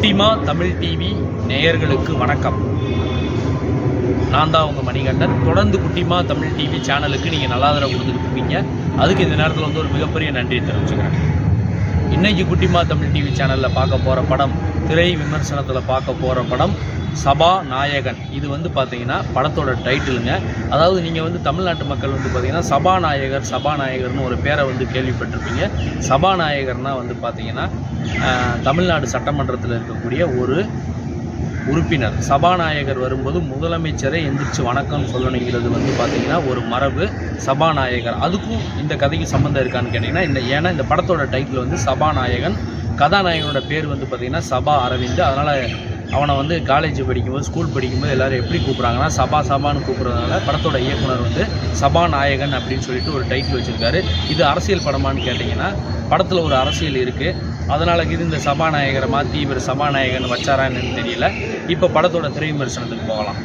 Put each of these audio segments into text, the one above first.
குட்டிமா தமிழ் டிவி நேயர்களுக்கு வணக்கம். நான் தான் உங்கள் மணிகண்டன். தொடர்ந்து குட்டிமா தமிழ் டிவி சேனலுக்கு நீங்கள் நல்லா ஆதரவு கொடுத்துட்டு இருக்கீங்க அதுக்கு இந்த நேரத்தில் வந்து ஒரு மிகப்பெரிய நன்றியை தெரிவிச்சுக்கிறேன். இன்றைக்கி குட்டிமா தமிழ் டிவி சேனலில் பார்க்க போகிற படம் திரை விமர்சனத்தில் பார்க்க போகிற படம் சபா நாயகன். இது வந்து பார்த்தீங்கன்னா படத்தோட டைட்டிலுங்க. அதாவது நீங்கள் வந்து தமிழ்நாட்டு மக்கள் வந்து பார்த்தீங்கன்னா சபாநாயகர் சபாநாயகர்னு ஒரு பேரை வந்து கேள்விப்பட்டிருப்பீங்க. சபாநாயகர்னால் வந்து பார்த்தீங்கன்னா தமிழ்நாடு சட்டமன்றத்தில் இருக்கக்கூடிய ஒரு உறுப்பினர் சபாநாயகர் வரும்போது முதலமைச்சரை எந்திரிச்சு வணக்கம் சொல்லணுங்கிறது வந்து பார்த்தீங்கன்னா ஒரு மரபு சபாநாயகர். அதுக்கும் இந்த கதைக்கு சம்மந்தம் இருக்கான்னு கேட்டிங்கன்னா இந்த ஏன்னா இந்த படத்தோட டைட்டில் வந்து சபாநாயகன். கதாநாயகனோட பேர் வந்து பார்த்திங்கன்னா சபா அரவிந்த். அதனால் அவனை வந்து காலேஜ் படிக்கும்போது ஸ்கூல் படிக்கும்போது எல்லோரும் எப்படி கூப்பிட்றாங்கன்னா சபா சபான்னு கூப்பிட்றதுனால படத்தோட இயக்குனர் வந்து சபாநாயகன் அப்படின்னு சொல்லிட்டு ஒரு டைட்டில் வச்சுருக்காரு. இது அரசியல் படமான்னு கேட்டிங்கன்னா படத்தில் ஒரு அரசியல் இருக்குது அதனால் இது இந்த சபாநாயகரை மாற்றி இவர் சபாநாயகன் வச்சாரான்னு தெரியல. இப்போ படத்தோட திரை விமர்சனத்துக்கு போகலாம்.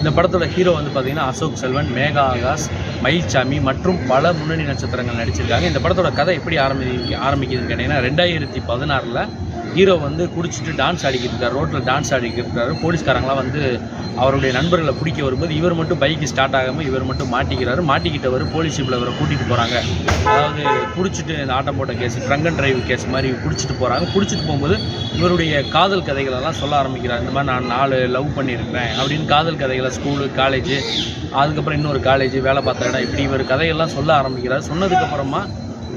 இந்த படத்தோட ஹீரோ வந்து பார்த்தீங்கன்னா அசோக் செல்வன் மேகா ஆகாஷ் மயில்சாமி மற்றும் பல முன்னணி நட்சத்திரங்கள் நடிச்சிருக்காங்க. இந்த படத்தோட கதை எப்படி ஆரம்பி ஆரம்பிக்குதுன்னு கேட்டிங்கன்னா ரெண்டாயிரத்தி பதினாறில் ஹீரோ வந்து குடிச்சிட்டு டான்ஸ் ஆடிக்கிட்டு இருக்காரு ரோட்டில் டான்ஸ் ஆடிக்கிட்டு இருக்காரு போலீஸ்காரங்களாம் வந்து அவருடைய நண்பர்களை பிடிக்க வரும்போது இவர் மட்டும் பைக்கு ஸ்டார்ட் ஆகாமல் இவர் மட்டும் மாட்டிக்கிறாரு. மாட்டிக்கிட்டவர் போலீஸ் ஜீப்பில் இவரை கூட்டிகிட்டு போகிறாங்க அதாவது குடிச்சிட்டு இந்த ஆட்டம் போட்ட case drunk and drive case மாதிரி குடிச்சிட்டு போகிறாங்க குடிச்சிட்டு போகும்போது இவருடைய காதல் கதைகளெல்லாம் சொல்ல ஆரம்பிக்கிறார். இந்த மாதிரி நான் நாலு லவ் பண்ணியிருக்கிறேன் அப்படின்னு காதல் கதைகளை ஸ்கூலு காலேஜ் அதுக்கப்புறம் இன்னொரு காலேஜ் வேலை பார்த்த இடம் இப்படி இவர் கதையெல்லாம் சொல்ல ஆரம்பிக்கிறார். சொன்னதுக்கப்புறமா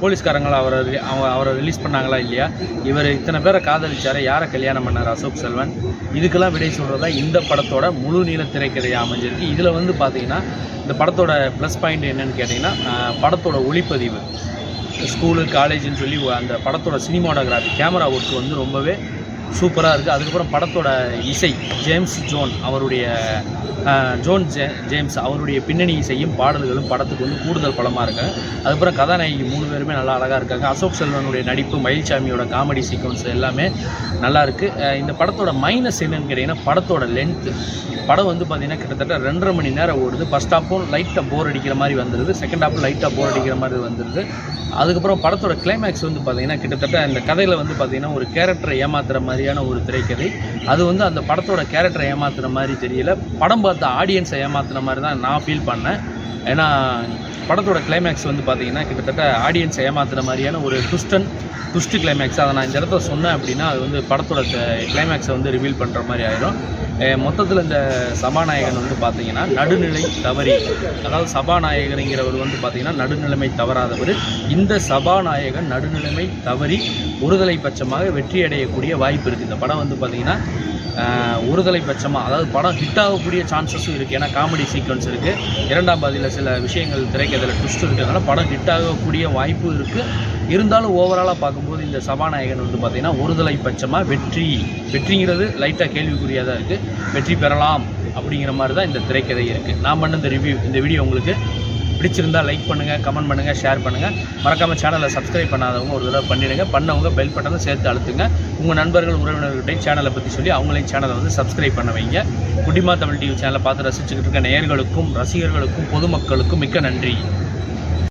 போலீஸ்காரங்களை அவரை அவ- அவரை ரிலீஸ் பண்ணாங்களா இல்லையா? இவர் இத்தனை பேரை காதலிச்சார். யாரை கல்யாணம் பண்ணார் அசோக் செல்வன்? இதுக்கெல்லாம் விடை சொல்கிறதா இந்த படத்தோட முழு நீள திரைக்கதையாக அமைஞ்சிருக்கு. இதில் வந்து பார்த்தீங்கன்னா இந்த படத்தோட ப்ளஸ் பாயிண்ட் என்னன்னு கேட்டிங்கன்னா படத்தோட ஒளிப்பதிவு. ஸ்கூலு காலேஜ்னு சொல்லி அந்த படத்தோட சினிமாடோகிராஃபி கேமரா ஒர்க் வந்து ரொம்பவே சூப்பராக இருக்குது அதுக்கப்புறம் படத்தோட இசை ஜேம்ஸ் ஜோன் அவருடைய ஜோன் ஜே ஜேம்ஸ் அவருடைய பின்னணி இசையும் பாடல்களும் படத்துக்கு வந்து கூடுதல் பலமாக இருக்கு. அதுக்கப்புறம் கதாநாயகி மூணு பேருமே நல்லா அழகாக இருக்காங்க. அசோக் செல்வனுடைய நடிப்பு மயில்சாமியோட காமெடி சீக்வன்ஸ் எல்லாமே நல்லா இருக்கு. இந்த படத்தோட மைனஸ் என்னன்னு கேட்டிங்கன்னா படத்தோட லென்த்து படம் வந்து பார்த்தீங்கன்னா கிட்டத்தட்ட ரெண்டரை மணி நேரம் ஓடுது. ஃபஸ்ட் ஹாப்பும் லைட்டாக போர் அடிக்கிற மாதிரி வந்துடுது செகண்ட் ஹாப்பும் லைட்டாக போர் அடிக்கிற மாதிரி வந்துடுது அதுக்கப்புறம் படத்தோட கிளைமேக்ஸ் வந்து பார்த்தீங்கன்னா கிட்டத்தட்ட இந்த கதையில் வந்து பார்த்தீங்கன்னா ஒரு கேரக்டரை ஏமாத்துற மாதிரியான ஒரு திரைக்கதை. அது வந்து அந்த படத்தோட கேரக்டரை ஏமாத்துற மாதிரி தெரியல. படம் பார்த்து ஆடியன்ஸை ஏமாத்துன மாதிரி தான் நான் ஃபீல் பண்ணேன். ஏன்னா படத்தோட கிளைமேக்ஸ் வந்து பார்த்தீங்கன்னா கிட்டத்தட்ட ஆடியன்ஸை ஏமாத்துற மாதிரியான ஒரு ட்விஸ்டன் ட்விஸ்ட் கிளைமேக்ஸ் அதை நான் இந்த இடத்துல சொன்னேன் அப்படின்னா அது வந்து படத்தோட கிளைமேக்ஸை வந்து ரிவீல் பண்ணுற மாதிரி ஆயிரும். மொத்தத்தில் இந்த சபாநாயகன் வந்து பார்த்தீங்கன்னா நடுநிலை தவறி அதாவது சபாநாயகருங்கிறவர் வந்து பார்த்தீங்கன்னா நடுநிலைமை தவறாதவர். இந்த சபாநாயகன் நடுநிலைமை தவறி ஒருதலை பட்சமாக வெற்றி அடையக்கூடிய வாய்ப்பு இருக்குது இந்த படம் வந்து பார்த்தீங்கன்னா ஒருதலை பட்சமாக அதாவது படம் ஹிட் ஆகக்கூடிய சான்சஸும் இருக்குது ஏன்னா காமெடி சீக்வன்ஸ் இருக்குது இரண்டாம் பாதியில் சில விஷயங்கள் திரைக்கதில் ட்விஸ்ட் இருக்கிறதுனால படம் ஹிட் ஆகக்கூடிய வாய்ப்பு இருக்குது இருந்தாலும் ஓவராலாக பார்க்கும்போது இந்த சபாநாயகன் வந்து பார்த்திங்கன்னா ஒருதலை பட்சமாக வெற்றி வெற்றிங்கிறது லைட்டாக கேள்விக்குறியாக தான் இருக்குது வெற்றி பெறலாம் அப்படிங்கிற மாதிரி தான் இந்த திரைக்கதை இருக்குது நான் பண்ண இந்த ரிவ்யூ இந்த வீடியோ உங்களுக்கு பிடிச்சிருந்தா லைக் பண்ணுங்கள் கமெண்ட் பண்ணுங்கள் ஷேர் பண்ணுங்கள் மறக்காமல் சேனலை சப்ஸ்கிரைப் பண்ணாதவங்க ஒரு தடவை பண்ணிடுங்க. பண்ணவங்க பெல் பட்டனை சேர்த்து அழுத்துங்க. உங்கள் நண்பர்கள் உறவினர்கிட்டையும் சேனலை பற்றி சொல்லி அவங்களையும் சேனலை வந்து சப்ஸ்கிரைப் பண்ண வைங்க. குடிமா தமிழ் டிவி சேனலை பார்த்து ரசிச்சுக்கிட்டு இருக்க நேயர்களுக்கும் ரசிகர்களுக்கும் பொதுமக்களுக்கும் மிக்க நன்றி.